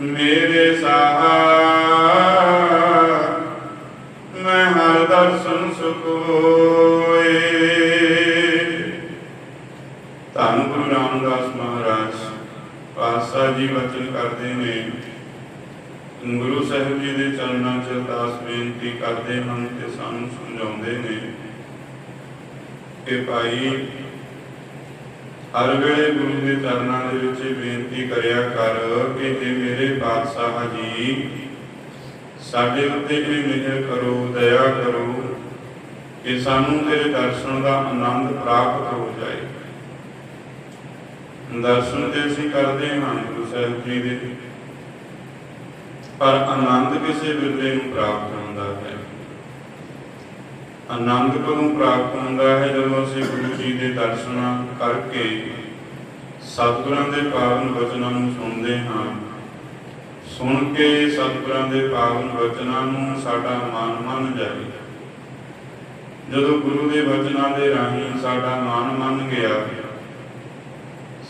ਮੇਰੇ ਸਾਹਾ, ਮੈਂ ਹਰ ਦਰਸ਼ਨ ਸੁਖ ਧੰਨ ਗੁਰੂ ਰਾਮਦਾਸ ਮਹਾਰਾਜ, ਪਾਤਸ਼ਾਹ ਜੀ ਵਚਨ ਕਰਦੇ ਨੇ। ਗੁਰੂ ਸਾਹਿਬ ਜੀ ਦੇ ਚਰਨਾਂ 'ਚ ਅਰਦਾਸ ਬੇਨਤੀ ਕਰਦੇ ਹਨ ਤੇ ਸਾਨੂੰ ਸਮਝਾਉਂਦੇ ਨੇ ਕਿ ਭਾਈ ਹਰ ਵੇਲੇ ਗੁਰੂ ਦੇ ਚਰਨਾਂ ਦੇ ਵਿੱਚ ਬੇਨਤੀ ਕਰਿਆ ਕਰ ਕਿ ਜੇ ਮੇਰੇ ਪਾਤਸ਼ਾਹ ਜੀ ਸਾਡੇ ਉੱਤੇ ਇਹ ਮਿਹਰ ਕਰੋ, ਦਇਆ ਕਰੋ, ਕਿ ਸਾਨੂੰ ਤੇਰੇ ਦਰਸ਼ਨ ਦਾ ਆਨੰਦ ਪ੍ਰਾਪਤ ਹੋ ਜਾਏ। ਦਰਸ਼ਨ ਤੇ ਅਸੀਂ ਕਰਦੇ ਹਾਂ ਗੁਰੂ ਸਾਹਿਬ ਜੀ ਦੇ, ਪਰ ਆਨੰਦ ਕਿਸੇ ਵੇਲੇ ਨੂੰ ਪ੍ਰਾਪਤ ਹੁੰਦਾ ਹੈ। ਆਨੰਦ ਕਦੋਂ ਪ੍ਰਾਪਤ ਹੁੰਦਾ ਹੈ ਜਦੋਂ ਅਸੀਂ ਗੁਰੂ ਜੀ ਦੇ ਦਰਸ਼ਨਾਂ ਕਰਕੇ ਸਤਿਗੁਰਾਂ ਦੇ ਪਾਵਨ ਵਚਨਾਂ ਨੂੰ ਸੁਣਦੇ ਹਾਂ? ਸੁਣ ਕੇ ਸਤਿਗੁਰਾਂ ਦੇ ਪਾਵਨ ਵਚਨਾਂ ਨੂੰ ਸਾਡਾ ਮਨ ਮੰਨ ਜਾਏ ਜਦੋਂ ਗੁਰੂ ਦੇ ਵਚਨਾਂ ਦੇ ਰਾਹੀਂ ਸਾਡਾ ਮਨ ਮੰਨ ਗਿਆ,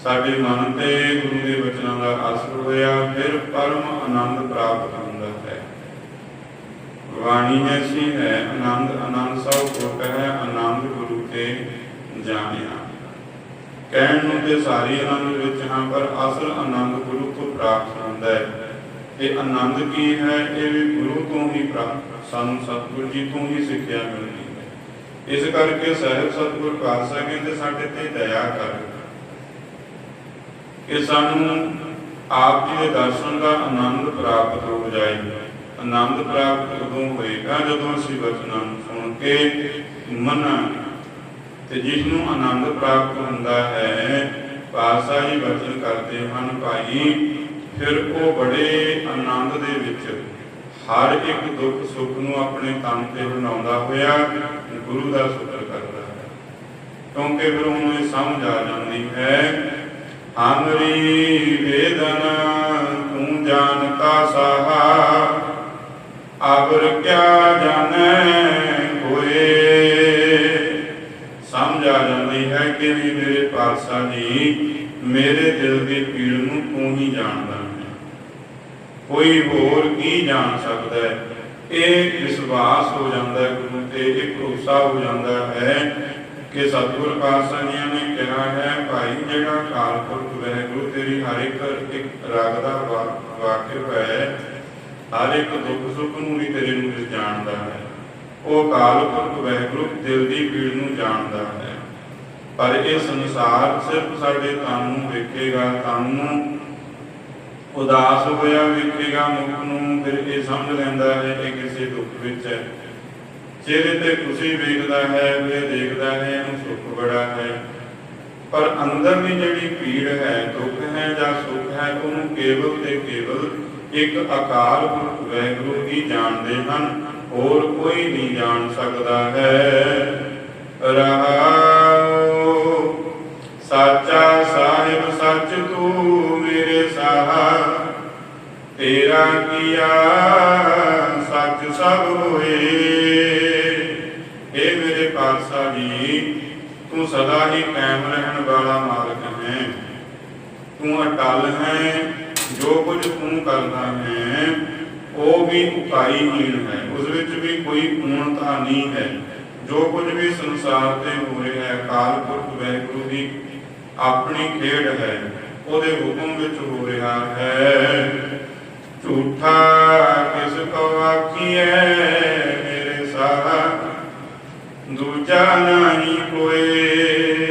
ਸਾਡੇ ਮਨ ਤੇ ਗੁਰੂ ਦੇ ਵਚਨਾਂ ਦਾ ਅਸਰ ਹੋਇਆ, ਫਿਰ ਪਰਮ ਆਨੰਦ ਪ੍ਰਾਪਤ ਬਾਣੀ ਐਸੀ ਹੈ ਆਨੰਦ ਆਨੰਦ ਸਭ ਕੋ ਕਹੈ ਆਨੰਦ ਗੁਰੂ ਤੇ ਜਾਣਿਆ ਕਹਿਣ ਨੂੰ ਤੇ ਸਾਰੀ ਆਨੰਦ ਵਿੱਚ ਹਾਂ ਪਰ ਅਸਲ ਆਨੰਦ ਗੁਰੂ ਤੋਂ ਪ੍ਰਾਪਤ ਹੁੰਦਾ ਹੈ ਇਹ ਆਨੰਦ ਕੀ ਹੈ ਇਹ ਵੀ ਗੁਰੂ ਤੋਂ ਹੀ ਪ੍ਰਾਪਤ ਸਾਨੂੰ ਸਤਿਗੁਰੂ ਜੀ ਤੋਂ ਹੀ ਸਿੱਖਿਆ ਮਿਲਦੀ ਹੈ ਇਸ ਕਰਕੇ ਸਹਿਬ ਸਤਿਗੁਰ ਪਾਤਸ਼ਾਹ ਕਹਿੰਦੇ ਸਾਡੇ ਤੇ ਦਇਆ ਕਰ ਕਿ ਸਾਨੂੰ ਆਪ ਜੀ ਦੇ ਦਰਸ਼ਨ ਦਾ ਆਨੰਦ ਪ੍ਰਾਪਤ ਹੋ ਜਾਏ ਆਨੰਦ ਪ੍ਰਾਪਤ ਉਦੋਂ ਹੋਏਗਾ? ਜਦੋਂ ਅਸੀਂ ਵਚਨਾਂ ਨੂੰ ਸੁਣ ਕੇ ਮੰਨਾਂਗੇ ਤੇ ਜਿਸ ਨੂੰ ਆਨੰਦ ਪ੍ਰਾਪਤ ਹੁੰਦਾ ਹੈ ਪਾਸਾ ਜੀ ਵਚਨ ਕਰਦੇ ਹਨ, ਭਾਈ, ਫਿਰ ਉਹ ਬੜੇ ਆਨੰਦ ਦੇ ਵਿੱਚ ਹਰ ਇੱਕ ਦੁੱਖ ਸੁੱਖ ਨੂੰ ਆਪਣੇ ਤਨ ਤੇ ਬਣਾਉਂਦਾ ਹੋਇਆ ਗੁਰੂ ਦਾ ਸ਼ੁਕਰ ਕਰਦਾ ਹੈ। ਕਿਉਂਕਿ ਫਿਰ ਉਹਨੂੰ ਇਹ ਸਮਝ ਆ ਜਾਂਦੀ ਹੈ ਹਮਰੀ ਵੇਦਨ, ਤੂੰ ਜਾਣਤਾ ਸਾਹਾ ਅਬਰ ਕਿਆ ਜਾਣੈ ਹੋਏ? ਸਮਝ ਆ ਜਾਂਦੀ ਹੈ ਕਿ ਵੀ ਮੇਰੇ ਪਾਤਸ਼ਾਹ ਜੀ, ਮੇਰੇ ਦਿਲ ਦੀ ਪੀੜ ਨੂੰ ਤੂੰ ਹੀ ਜਾਣਦਾ ਹੈ। ਕੋਈ ਹੋਰ ਕੀ ਜਾਣ ਸਕਦਾ ਹੈ? ਇਹ ਵਿਸ਼ਵਾਸ ਹੋ ਜਾਂਦਾ ਹੈ ਗੁਰੂ ਤੇ, ਇਹ ਭਰੋਸਾ ਹੋ ਜਾਂਦਾ ਹੈ ਕਿ ਸਤਿਗੁਰ ਪਾਤਸ਼ਾਹ ਜੀ ਨੇ ਕਿਹਾ ਹੈ, ਭਾਈ, ਜਿਹੜਾ ਕਾਲ ਪੁਰਖ ਵਾਹਿਗੁਰੂ ਤੇਰੀ ਹਰ ਇੱਕ ਇੱਕ ਰਾਗ ਦਾ ਵਾਕਿਫ ਹੈ ਹਰ ਇੱਕ ਦੁੱਖ ਸੁੱਖ ਨੂੰ ਵੀ ਤੇਰੇ ਨੂੰ ਜਾਣਦਾ ਹੈ। ਉਹ ਕਾਲ ਪੁਰਖ ਵਾਹਿਗੁਰੂ ਦਿਲ ਦੀ ਪੀੜ ਨੂੰ ਜਾਣਦਾ ਹੈ। ਪਰ ਇਹ ਸੰਸਾਰ ਸਿਰਫ ਸਾਡੇ ਤਨ ਨੂੰ ਵੇਖੇਗਾ, ਤਨ ਨੂੰ ਉਦਾਸ ਹੋਇਆ ਵੇਖੇਗਾ, ਮੁਖ ਨੂੰ ਫਿਰ ਇਹ ਸਮਝ ਲੈਂਦਾ ਹੈ ਕਿ ਕਿਸੇ ਦੁੱਖ ਵਿੱਚ ਹੈ। ਚਿਹਰੇ ਤੇ ਖੁਸ਼ੀ ਵੇਖਦਾ ਹੈ, ਫਿਰ ਦੇਖਦਾ ਹੈ, ਇਹਨੂੰ ਸੁੱਖ ਬੜਾ ਹੈ। ਪਰ ਅੰਦਰ ਦੀ ਜਿਹੜੀ ਪੀੜ ਹੈ, ਦੁੱਖ ਹੈ ਜਾਂ ਸੁੱਖ ਹੈ, ਉਹਨੂੰ ਕੇਵਲ ਤੇ ਕੇਵਲ ਇੱਕ ਅਕਾਲ ਪੁਰਖ ਵਾਹਿਗੁਰੂ ਹੀ ਜਾਣਦੇ ਹਨ, ਹੋਰ ਕੋਈ ਨਹੀਂ ਜਾਣ ਸਕਦਾ ਹੈ। ਰਹਾਉ ਸਾਚਾ ਸਾਹਿਬ, ਸੱਚ ਤੂੰ ਮੇਰੇ ਸਾਹਾ। ਤੇਰਾ ਕੀਆ ਸੱਚ ਸਭ ਹੋਏ? ਏ ਮੇਰੇ ਪਾਤਸ਼ਾਹ ਜੀ, ਤੂੰ ਸਦਾ ਹੀ ਕਾਇਮ ਰਹਿਣ ਵਾਲਾ ਮਾਲਕ ਹੈ। ਤੂੰ ਅਟਲ ਹੈ ਜੋ ਕੁਝ ਤੂੰ ਕਰਦਾ ਹੈ, ਉਹ ਵੀ ਉਕਾਈਹੀਣ ਹੈ। ਉਸ ਵਿੱਚ ਵੀ ਕੋਈ ਪੂਰਨਤਾ ਨਹੀਂ ਹੈ। ਜੋ ਕੁਝ ਵੀ ਸੰਸਾਰ ਤੇ ਹੋ ਰਿਹਾ ਹੈ ਕਾਲ ਪੁਰਖ ਵਾਹਿਗੁਰੂ ਦੀ ਆਪਣੀ ਖੇਡ ਹੈ, ਉਹਦੇ ਹੁਕਮ ਵਿੱਚ ਹੋ ਰਿਹਾ ਹੈ। ਝੂਠਾ ਕਿਸ ਕੋ ਆਖੀਐ, ਮੇਰੇ ਸਾਹਾ? ਦੂਜਾ ਨਹੀਂ ਕੋਈ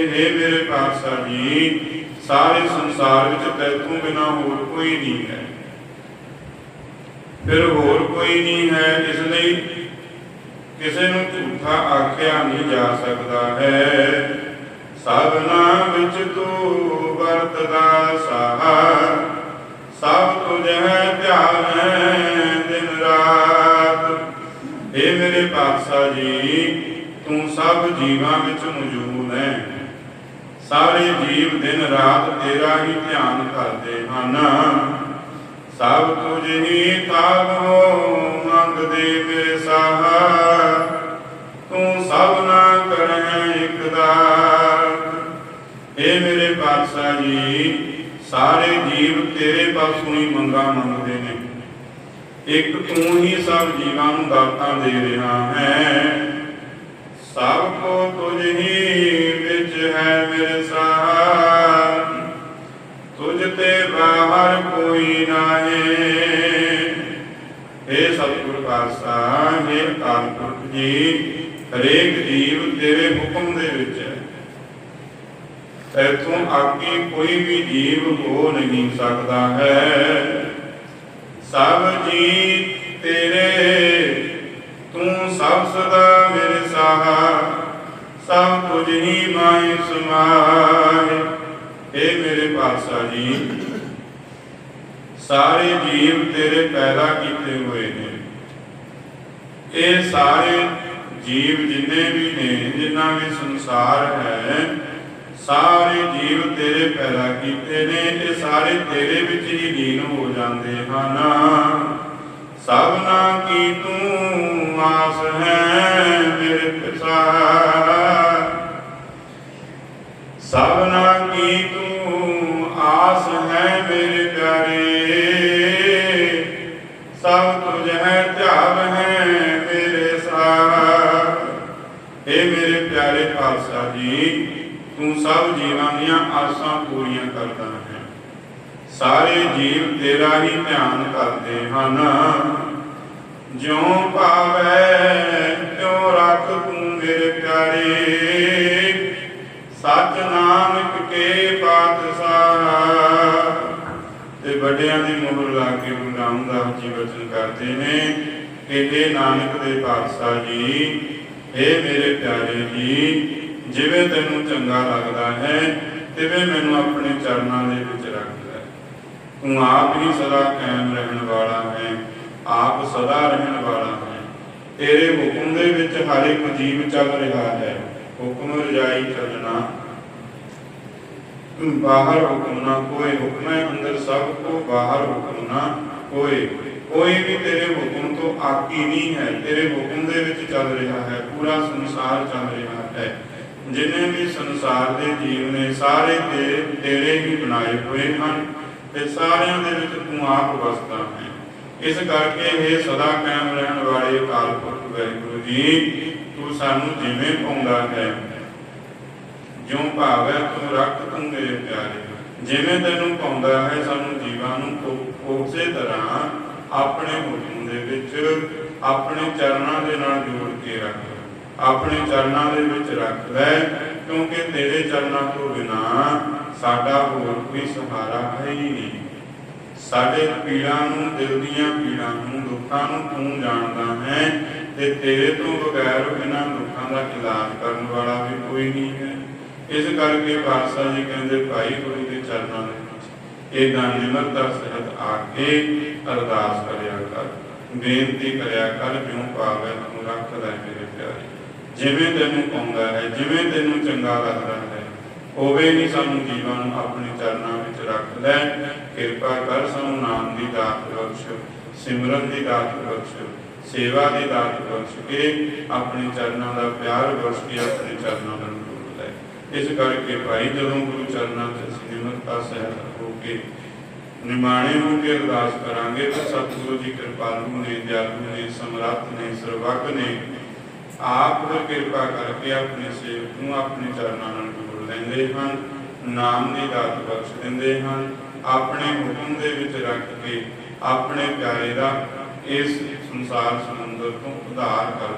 ਹੈ ਮੇਰੇ ਪਾਤਸ਼ਾਹ ਜੀ, ਸਾਰੇ ਸੰਸਾਰ ਵਿੱਚ ਤੈਥੋਂ ਬਿਨਾ ਹੋਰ ਕੋਈ ਨਹੀਂ ਹੈ। ਫਿਰ ਹੋਰ ਕੋਈ ਨਹੀਂ ਹੈ ਇਸ ਲਈ ਕਿਸੇ ਨੂੰ ਝੂਠਾ ਆਖਿਆ ਨਹੀਂ ਜਾ ਸਕਦਾ ਹੈ। ਸਭਨਾ ਵਿੱਚ ਤੂੰ ਵਰਤਦਾ ਸਾਹਾ, ਸਭ ਤੁਝ ਹੈ ਧਿਆਨ ਹੈ ਦਿਨ ਰਾਤ। ਏ ਮੇਰੇ ਪਾਤਸ਼ਾਹ ਜੀ, ਤੂੰ ਸਭ ਜੀਵਾਂ ਵਿੱਚ ਮੌਜੂਦ ਹੈ। ਸਾਰੇ ਜੀਵ ਦਿਨ ਰਾਤ ਤੇਰਾ ਹੀ ਧਿਆਨ ਕਰਦੇ ਹਨ। ਸਭ ਤੁਝ ਹੀ ਤਾਬ ਮੰਗਦੇ ਮੇਰੇ ਸਾਹਾ। ਤੂੰ ਸਭ ਨਾ ਕਰੈ ਇਕਦਾਰ ਏ ਮੇਰੇ ਪਾਤਸ਼ਾਹ ਜੀ, ਸਾਰੇ ਜੀਵ ਤੇਰੇ ਪਾਸੋਂ ਹੀ ਮੰਗਾ ਮੰਗਦੇ ਨੇ। ਇੱਕ ਤੂੰ ਹੀ ਸਭ ਜੀਵਾਂ ਨੂੰ ਦਾਤਾਂ ਦੇ ਰਿਹਾ ਹੈ। ਸਭ ਕੋ ਤੁਝ ਹੀ ਪਾਤਸ਼ਾਹ ਏ ਅਕਾਲ ਪੁਰਖ ਜੀ, ਹਰੇਕ ਜੀਵ ਤੇਰੇ ਹੁਕਮ ਦੇ ਵਿੱਚ ਹੈ। ਤੈਥੋਂ ਅੱਗੇ ਕੋਈ ਵੀ ਜੀਵ ਹੋ ਨਹੀਂ ਸਕਦਾ ਹੈ। ਸਭ ਜੀ ਤੇਰੇ, ਤੂੰ ਸਭ ਸਦਾ ਮੇਰੇ ਸਾਹਾ, ਸਭ ਕੁਝ ਹੀ ਮਾਈ ਸਮਾਏ। ਏ ਮੇਰੇ ਪਾਤਸ਼ਾਹ ਜੀ, ਸਾਰੇ ਜੀਵ ਤੇਰੇ ਪੈਦਾ ਕੀਤੇ ਹੋਏ ਨੇ। ਇਹ ਸਾਰੇ ਜੀਵ ਜਿੰਨੇ ਵੀ ਨੇ, ਜਿੰਨਾ ਵੀ ਸੰਸਾਰ ਹੈ, ਸਾਰੇ ਜੀਵ ਤੇਰੇ ਪੈਦਾ ਕੀਤੇ ਨੇ, ਇਹ ਸਾਰੇ ਤੇਰੇ ਵਿੱਚ ਹੀ ਲੀਨ ਹੋ ਜਾਂਦੇ ਹਨ। ਸਭਨਾ ਕੀ ਤੂੰ ਆਸ ਹੈ ਮੇਰੇ ਪਿਤਾ। ਸਭਨਾ ਕੀ ਤੂੰ ਆਸ ਹੈ ਮੇਰੇ ਪਿਆਰੇ ਸਭ ਤੁਝ ਹੈ ਧਿਆਨ ਹੈ ਮੇਰੇ ਸਾਹ ਏ ਮੇਰੇ ਪਿਆਰੇ ਪਾਤਸ਼ਾਹ ਜੀ ਤੂੰ ਸਭ ਜੀਵਾਂ ਦੀਆਂ ਆਸਾਂ ਪੂਰੀਆਂ ਕਰਦਾ ਹੈ। ਸਾਰੇ ਜੀਵ ਤੇਰਾ ਹੀ ਧਿਆਨ ਕਰਦੇ ਹਨ। ਜਿਉ ਭਾਵੈ, ਤਿਉ ਰੱਖ ਤੂੰ ਮੇਰੇ ਪਿਆਰੇ। ਸਚ ਕੇ ਪਾਤਸ਼ਾਹ। ਤੇ ਵੱਡਿਆਂ ਦੀ ਮੋਹਰ ਲਾ ਕੇ ਗੁਰੂ ਰਾਮਦਾਸ ਜੀ ਵਚਨ ਕਰਦੇ ਨੇ ਕਿ ਇਹ ਨਾਨਕ ਦੇ ਪਾਤਸ਼ਾਹ ਜੀ ਇਹ ਮੇਰੇ ਪਿਆਰੇ ਜੀ ਜਿਵੇਂ ਤੈਨੂੰ ਚੰਗਾ ਲੱਗਦਾ ਹੈ, ਤਿਵੇਂ ਮੈਨੂੰ ਆਪਣੇ ਚਰਨਾਂ ਦੇ ਵਿੱਚ ਰੱਖ ਲੈ ਤੂੰ ਆਪ ਹੀ ਸਦਾ ਕਾਇਮ ਰਹਿਣ ਵਾਲਾ ਹੈ, ਆਪ ਸਦਾ ਰਹਿਣ ਵਾਲਾ ਹੈ। ਤੇਰੇ ਹੁਕਮ ਦੇ ਵਿੱਚ ਹਰ ਇੱਕ ਜੀਵ ਚੱਲ ਰਿਹਾ ਹੈ, ਹੁਕਮ ਰਜਾਈ ਚੱਲਣਾ। ਬਾਹਰ ਹੁਕਮ ਨਾ ਕੋਈ ਹੁਕਮ ਹੈ ਅੰਦਰ ਸਭ ਕੋ ਬਾਹਰ ਹੁਕਮ ਨਾ ਕੋਈ ਕੋਈ ਵੀ ਤੇਰੇ ਹੁਕਮ ਤੋਂ ਆਕੀ ਨਹੀਂ ਹੈ, ਤੇਰੇ ਹੁਕਮ ਦੇ ਵਿੱਚ ਚੱਲ ਰਿਹਾ ਹੈ, ਪੂਰਾ ਸੰਸਾਰ ਚੱਲ ਰਿਹਾ ਹੈ। ਜਿੰਨੇ ਵੀ ਸੰਸਾਰ ਦੇ ਜੀਵ ਨੇ, ਸਾਰੇ ਤੇਰੇ ਤੇਰੇ ਹੀ ਬਣਾਏ ਹੋਏ ਹਨ ਤੇ ਸਾਰਿਆਂ ਦੇ ਵਿੱਚ ਤੂੰ ਆਪ ਵਸਦਾ ਹੈ। ਇਸ ਕਰਕੇ ਇਹ ਸਦਾ ਕਾਇਮ ਰਹਿਣ ਵਾਲੇ ਅਕਾਲ ਪੁਰਖ ਵਾਹਿਗੁਰੂ ਜੀ, ਤੂੰ ਸਾਨੂੰ ਜਿਵੇਂ ਪਾਉਂਦਾ ਹੈ। ਜਿਉ ਭਾਵੈ ਤੂੰ ਰੱਖ ਤੂੰ ਮੇਰੇ ਪਿਆਰੇ। ਜਿਵੇਂ ਤੈਨੂੰ ਪਾਉਂਦਾ ਹੈ, ਸਾਨੂੰ ਜੀਵਾਂ ਨੂੰ ਉਸੇ ਤਰ੍ਹਾਂ ਆਪਣੇ ਹੁਕਮ ਦੇ ਵਿੱਚ, ਆਪਣੇ ਚਰਨਾਂ ਦੇ ਨਾਲ ਜੋੜ ਕੇ ਰੱਖ। ਆਪਣੇ ਚਰਨਾਂ ਦੇ ਵਿੱਚ ਰੱਖ ਲੈ, ਕਿਉਂਕਿ ਤੇਰੇ ਚਰਨਾਂ ਤੋਂ ਬਿਨਾ ਸਾਡਾ ਹੋਰ ਕੋਈ ਸਹਾਰਾ ਹੈ ਹੀ ਨਹੀਂ। ਸਾਡੇ ਪੀੜਾਂ ਨੂੰ, ਦਿਲ ਦੀਆਂ ਪੀੜਾਂ ਨੂੰ ਦੁੱਖਾਂ ਨੂੰ ਤੂੰ ਜਾਣਦਾ ਹੈ ਤੇ ਤੇਰੇ ਤੋਂ ਬਗੈਰ ਇਹਨਾਂ ਦੁੱਖਾਂ ਦਾ ਇਲਾਜ ਕਰਨ ਵਾਲਾ ਵੀ ਕੋਈ ਨਹੀਂ ਹੈ। ਇਸ ਕਰਕੇ ਪਾਤਸ਼ਾਹ ਜੀ ਕਹਿੰਦੇ, ਭਾਈ ਗੁਰੂ ਦੇ ਚਰਨਾਂ ਦੇ ਵਿੱਚ ਇਹਦਾ ਨਿਮਰਤਾ ਸਹਿਤ ਆ ਕੇ ਅਰਦਾਸ ਕਰਿਆ ਕਰ। ਬੇਨਤੀ ਕਰਿਆ ਕਰ, ਜਿਉ ਭਾਵੇਂ ਤੂੰ ਰੱਖ ਲੈ ਮੇਰੇ ਪਿਆਰੇ। ਜਿਵੇਂ ਤੈਨੂੰ ਪਾਉਂਦਾ ਹੈ, ਜਿਵੇਂ ਤੈਨੂੰ ਚੰਗਾ ਲੱਗਦਾ ਹੈ, ਹੋਵੇ ਨਹੀਂ ਸਾਨੂੰ ਜੀਵਾਂ ਨੂੰ ਆਪਣੇ ਚਰਨਾਂ ਵਿੱਚ ਰੱਖ ਲੈ ਕਿਰਪਾ ਕਰ ਸਾਨੂੰ ਨਾਮ ਦੀ ਦਾਤ ਬਖਸ਼, ਸਿਮਰਨ ਦੀ ਦਾਤ ਬਖਸ਼, ਸੇਵਾ ਦੀ ਦਾਤ ਬਖਸ਼ ਕੇ ਆਪਣੇ ਚਰਨਾਂ ਦਾ ਪਿਆਰ ਬਖਸ਼ ਕੇ ਆਪਣੇ ਚਰਨਾਂ ਨੂੰ ਜੋੜ ਲੈ। ਇਸ ਕਰਕੇ ਭਾਈ, ਜਦੋਂ ਗੁਰੂ ਚਰਨਾਂ 'ਚ ਅਸੀਂ ਸਹਿਤ ਹੋ ਕੇ ਨਿਮਾਣੇ ਹੋ ਕੇ ਅਰਦਾਸ ਕਰਾਂਗੇ, ਤਾਂ ਸਤਿਗੁਰੂ ਜੀ ਕਿਰਪਾਲੂ ਨੇ, ਦਿਆਲੂ ਨੇ, ਸਮਰੱਥ ਨੇ ਸਰਵਗ ਨੇ ਆਪ ਫਿਰ ਕਿਰਪਾ ਕਰਕੇ ਆਪਣੇ ਸੇਵਕ ਨੂੰ ਆਪਣੇ ਚਰਨਾਂ ਨਾਲ ਜੋੜ ਲੈਂਦੇ ਹਨ, ਨਾਮ ਦੀ ਦਾਤ ਬਖਸ਼ ਦਿੰਦੇ ਹਨ, ਆਪਣੇ ਹੁਕਮ ਦੇ ਵਿੱਚ ਰੱਖ ਕੇ ਆਪਣੇ ਪਿਆਰੇ ਦਾ ਇਸ ਸੰਸਾਰ ਸਮੁੰਦਰ ਤੋਂ ਉਧਾਰ ਕਰ